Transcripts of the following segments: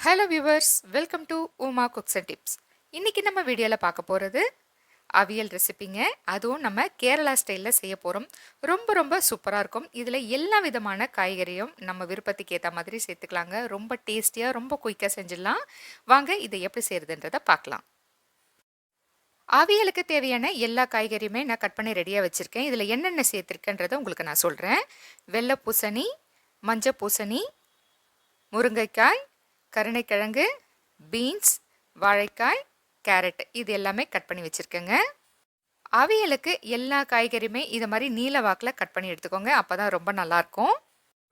Hello viewers welcome to Uma cooks and tips இன்றைக்கி நம்ம வீடியோவில் பார்க்க போகிறது அவியல் ரெசிபிங்க அதுவும் நம்ம கேரளா ஸ்டைலில் செய்ய போகிறோம் ரொம்ப ரொம்ப சூப்பராக இருக்கும். இதில் எல்லா விதமான காய்கறியும் நம்ம விருப்பத்துக்கு ஏற்ற மாதிரி சேர்த்துக்கலாங்க. ரொம்ப டேஸ்டியாக ரொம்ப குயிக்காக செஞ்சிடலாம். வாங்க இதை எப்படி செய்கிறதுன்றதை பார்க்கலாம். அவியலுக்கு தேவையான எல்லா காய்கறியுமே நான் கட் பண்ணி ரெடியாக வச்சுருக்கேன். இதில் என்னென்ன சேர்த்துருக்கேன்றதை உங்களுக்கு நான் சொல்கிறேன் வெள்ளை பூசணி மஞ்சள் பூசணி முருங்கைக்காய் கருணைக்கிழங்கு பீன்ஸ் வாழைக்காய் கேரட் இது எல்லாமே கட் பண்ணி வச்சுருக்கேங்க. அவியலுக்கு எல்லா காய்கறியுமே இதை மாதிரி நீல வாக்கில் கட் பண்ணி எடுத்துக்கோங்க. அப்போ தான் ரொம்ப நல்லாயிருக்கும்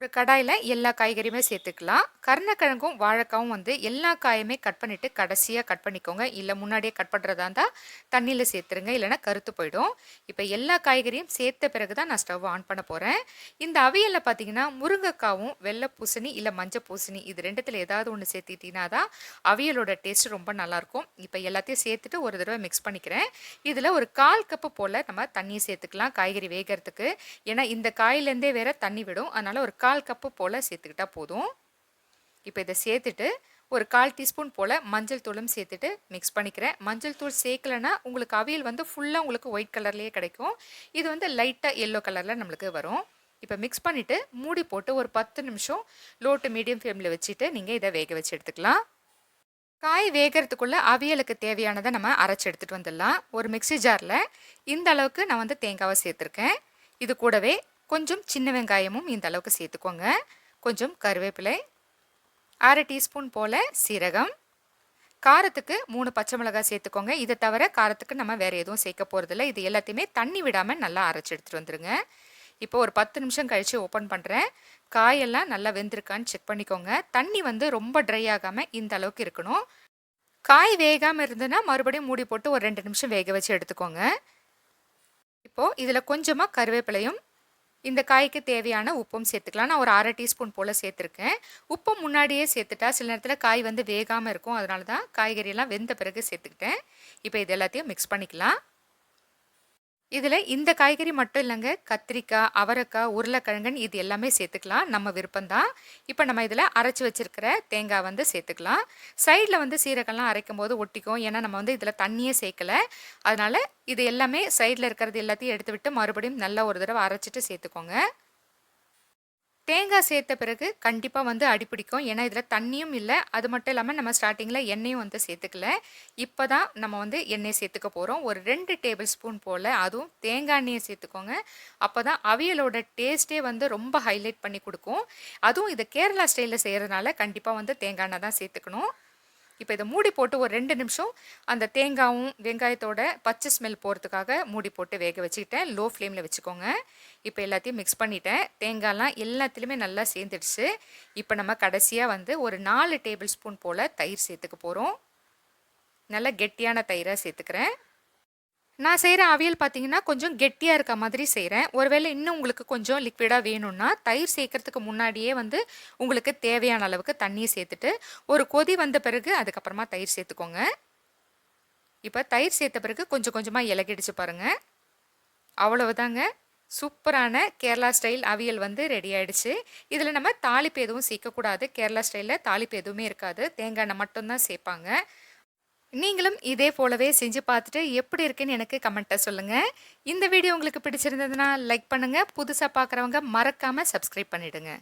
ஒரு கடாயில் எல்லா காய்கறியுமே சேர்த்துக்கலாம். கருணக்கிழங்கும் வாழைக்காவும் வந்து எல்லா காயுமே கட் பண்ணிவிட்டு கடைசியாக கட் பண்ணிக்கோங்க. இல்லை முன்னாடியே கட் பண்ணுறதா இருந்தால் தண்ணியில் சேர்த்துருங்க. இல்லைனா கருத்து போயிடும். இப்போ எல்லா காய்கறியும் சேர்த்த பிறகு தான் நான் ஸ்டவ் ஆன் பண்ண போகிறேன் இந்த அவியலில் பார்த்தீங்கன்னா முருங்கைக்காவும் வெள்ளை பூசணி இல்லை மஞ்சள் பூசணி இது ரெண்டுத்தில் ஏதாவது ஒன்று சேர்த்துக்கிட்டிங்கன்னா தான் அவியலோட டேஸ்ட் ரொம்ப நல்லாயிருக்கும். இப்போ எல்லாத்தையும் சேர்த்துட்டு ஒரு தடவை மிக்ஸ் பண்ணிக்கிறேன். இதில் ஒரு கால் கப்பு போல் நம்ம தண்ணியை சேர்த்துக்கலாம் காய்கறி வேகிறதுக்கு. ஏன்னா இந்த காயிலேருந்தே வேற தண்ணி விடும். அதனால் ஒரு கால் கால் கப்பு போல் சேர்த்துக்கிட்டா போதும். இப்போ இதை சேர்த்துட்டு ஒரு கால் டீஸ்பூன் போல் மஞ்சள் தூளும் சேர்த்துட்டு மிக்ஸ் பண்ணிக்கிறேன். மஞ்சள் தூள் சேர்க்கலைன்னா உங்களுக்கு அவியல் வந்து ஃபுல்லாக உங்களுக்கு ஒயிட் கலர்லேயே கிடைக்கும். இது வந்து லைட்டாக எல்லோ கலரில் நம்மளுக்கு வரும். இப்போ மிக்ஸ் பண்ணிவிட்டு மூடி போட்டு ஒரு பத்து நிமிஷம் லோ டு மீடியம் ஃப்ளேமில் வச்சுட்டு நீங்கள் இதை வேக வச்சு எடுத்துக்கலாம். காய் வேகிறதுக்குள்ளே அவியலுக்கு தேவையானதை நம்ம அரைச்சி எடுத்துகிட்டு வந்துடலாம். ஒரு மிக்சி ஜாரில் இந்த அளவுக்கு நான் வந்து தேங்காவை சேர்த்துருக்கேன். இது கூடவே கொஞ்சம் சின்ன வெங்காயமும் இந்த அளவுக்கு சேர்த்துக்கோங்க. கொஞ்சம் கருவேப்பிலை அரை டீஸ்பூன் போல் சீரகம். காரத்துக்கு மூணு பச்சை மிளகாய் சேர்த்துக்கோங்க. இதை தவிர காரத்துக்கு நம்ம வேறு எதுவும் சேர்க்க போகிறதில்ல இது எல்லாத்தையுமே தண்ணி விடாமல் நல்லா அரைச்சி எடுத்துகிட்டு வந்துடுங்க இப்போ ஒரு பத்து நிமிஷம் கழித்து ஓப்பன் பண்ணுறேன் காயெல்லாம் நல்லா வெந்திருக்கான்னு செக் பண்ணிக்கோங்க. தண்ணி வந்து ரொம்ப ட்ரை ஆகாமல் இந்த அளவுக்கு இருக்கணும். காய் வேகாமல் இருந்ததுன்னா மறுபடியும் மூடி போட்டு ஒரு ரெண்டு நிமிஷம் வேக வச்சு எடுத்துக்கோங்க. இப்போது இதில் கொஞ்சமாக கருவேப்பிலையும் இந்த காய்க்கு தேவையான உப்பும் சேர்த்துக்கலாம். நான் ஒரு அரை டீஸ்பூன் போல் சேர்த்துருக்கேன். உப்பு முன்னாடியே சேர்த்துட்டா சில நேரத்தில் காய் வந்து வேகாமல் இருக்கும். அதனால தான் காய்கறியெல்லாம் வெந்த பிறகு சேர்த்துக்கிட்டேன். இப்போ இது எல்லாத்தையும் மிக்ஸ் பண்ணிக்கலாம். இதில் இந்த காய்கறி மட்டும் இல்லைங்க. கத்திரிக்காய் அவரைக்காய் உருளைக்கிழங்குன்னு இது எல்லாமே சேர்த்துக்கலாம். நம்ம விருப்பம்தான். இப்போ நம்ம இதில் அரைச்சி வச்சுருக்கிற தேங்காய் வந்து சேர்த்துக்கலாம். சைடில் வந்து சீரகம்லாம் அரைக்கும் போது ஒட்டிக்கும். ஏன்னா நம்ம வந்து இதில் தண்ணியே சேர்க்கலை. அதனால் இது எல்லாமே சைடில் இருக்கிறது எல்லாத்தையும் எடுத்து விட்டு மறுபடியும் நல்லா ஒரு தடவை அரைச்சிட்டு சேர்த்துக்கோங்க. தேங்காய் சேர்த்த பிறகு கண்டிப்பாக வந்து அடிப்பிடிக்கும் ஏன்னா இதில் தண்ணியும் இல்லை. அது மட்டும் இல்லாமல் நம்ம ஸ்டார்டிங்கில் எண்ணெயும் வந்து சேர்த்துக்கல. இப்போ தான் நம்ம வந்து எண்ணெய் சேர்த்துக்க போகிறோம் ஒரு ரெண்டு டேபிள் ஸ்பூன் போல் அதுவும் தேங்காய் எண்ணெயை சேர்த்துக்கோங்க. அப்போ தான் அவியலோட டேஸ்ட்டே வந்து ரொம்ப ஹைலைட் பண்ணி கொடுக்கும். அதுவும் இதை கேரளா ஸ்டைலில் செய்கிறதுனால கண்டிப்பாக வந்து தேங்காய் எண்ணெய் தான் சேர்த்துக்கணும். இப்போ இதை மூடி போட்டு ஒரு ரெண்டு நிமிஷம் அந்த தேங்காயும் வெங்காயத்தோட பச்சை ஸ்மெல் போகிறதுக்காக மூடி போட்டு வேக வச்சுக்கிட்டேன். லோ ஃப்ளேமில் வச்சுக்கோங்க. இப்போ எல்லாத்தையும் மிக்ஸ் பண்ணிட்டேன். தேங்காய்லாம் எல்லாத்துலேயுமே நல்லா சேர்ந்துடுச்சு. இப்போ நம்ம கடைசியாக வந்து ஒரு நாலு டேபிள் ஸ்பூன் போல் தயிர் சேர்த்துக்க போகிறோம் நல்லா கெட்டியான தயிராக சேர்த்துக்கிறேன். நான் செய்கிற அவியல் பார்த்தீங்கன்னா கொஞ்சம் கெட்டியாக இருக்க மாதிரி செய்கிறேன் ஒருவேளை இன்னும் உங்களுக்கு கொஞ்சம் லிக்விடாக வேணும்னா தயிர் சேர்க்கறதுக்கு முன்னாடியே வந்து உங்களுக்கு தேவையான அளவுக்கு தண்ணியை சேர்த்துட்டு ஒரு கொதி வந்த பிறகு அதுக்கப்புறமா தயிர் சேர்த்துக்கோங்க. இப்போ தயிர் சேர்த்த பிறகு கொஞ்சம் கொஞ்சமாக இலகிடிச்சு பாருங்கள் அவ்வளவுதாங்க. சூப்பரான கேரளா ஸ்டைல் அவியல் வந்து ரெடி ஆயிடுச்சு. இதில் நம்ம தாளிப்பு எதுவும் சேர்க்கக்கூடாது. கேரளா ஸ்டைலில் தாளிப்பு எதுவுமே இருக்காது. தேங்காய் எண்ணெய் மட்டும்தான் சேர்ப்பாங்க. நீங்களும் இதே போலவே செஞ்சு பார்த்துட்டு எப்படி இருக்குன்னு எனக்கு கமெண்ட்டை சொல்லுங்கள் இந்த வீடியோ உங்களுக்கு பிடிச்சிருந்ததுன்னா லைக் பண்ணுங்கள் புதுசாக பார்க்குறவங்க மறக்காமல் சப்ஸ்கிரைப் பண்ணிவிடுங்க